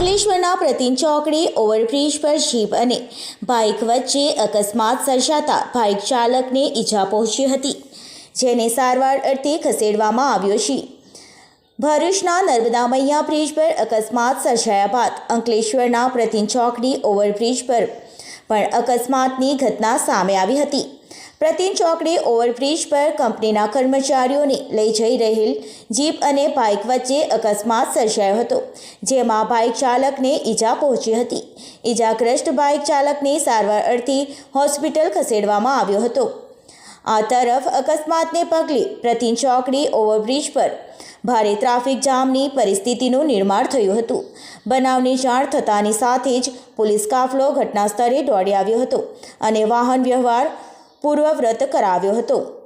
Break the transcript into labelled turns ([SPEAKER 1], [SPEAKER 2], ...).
[SPEAKER 1] અંકલેશ્વરના પ્રતિન ચોકડી, ઓવરબ્રિજ પર જીપ અને બાઇક વચ્ચે અકસ્માત સર્જાતા બાઇક ચાલકને ઈજા પહોંચી હતી, જેને સારવાર અર્થે ખસેડવામાં આવ્યો છે. ભરૂચના નર્મદા મૈયા બ્રિજ પર અકસ્માત સર્જાયા બાદ અંકલેશ્વરના પ્રતિન ચોકડી, ઓવરબ્રિજ પર પણ અકસ્માતની ઘટના સામે આવી હતી. પ્રતિન ચોકડી ઓવરબ્રિજ પર કંપનીના કર્મચારીઓને લઈ જઈ રહેલ જીપ અને બાઇક વચ્ચે અકસ્માત સર્જાયો હતો, જેમાં બાઇક ચાલકને ઈજા પહોંચી હતી. ઈજાગ્રસ્ત બાઇક ચાલકને સારવાર અર્થે હોસ્પિટલ ખસેડવામાં આવ્યો હતો. આ તરફ અકસ્માતને પગલે પ્રતિન ચોકડી ઓવરબ્રિજ પર ભારે ટ્રાફિક જામની પરિસ્થિતિનું નિર્માણ થયું હતું. બનાવની જાણ થતાની સાથે જ પોલીસ કાફલો ઘટના સ્થળે દોડી આવ્યો હતો અને વાહન વ્યવહાર પૂર્વવ્રત કરાવ્યો હતો.